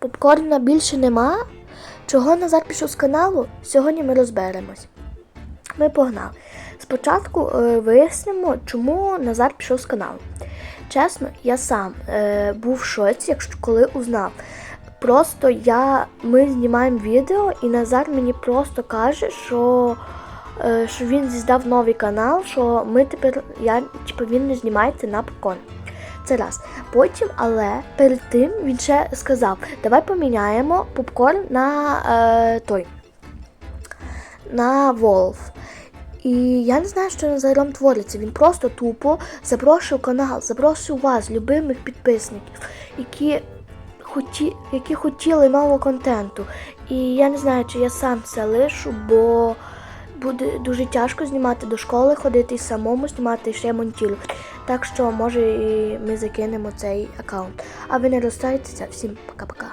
Попкорна більше нема. Чого Назар пішов з каналу? Сьогодні ми розберемось. Ми погнали. Спочатку е, вияснимо, чому Назар пішов з каналу. Чесно, я сам е, був в шоці, якщо коли узнав. Просто я, ми знімаємо відео, і Назар мені просто каже, що, е, що він здав новий канал, що ми тепер, я, типу, він не знімається на попкорн. Це раз. Потім, але перед тим він ще сказав: давай поміняємо попкорн на е, той. На Волф. І я не знаю, що Назаром твориться. Він просто тупо запрошував канал, запрошував вас, любимих підписників, які, хоті, які хотіли нового контенту. І я не знаю, чи я сам це лишу, бо буде дуже тяжко знімати до школи, ходити самому знімати ще монтілю. Так що, може, і ми закинемо цей аккаунт. А ви не розстаєтеся. Всім пока-пока.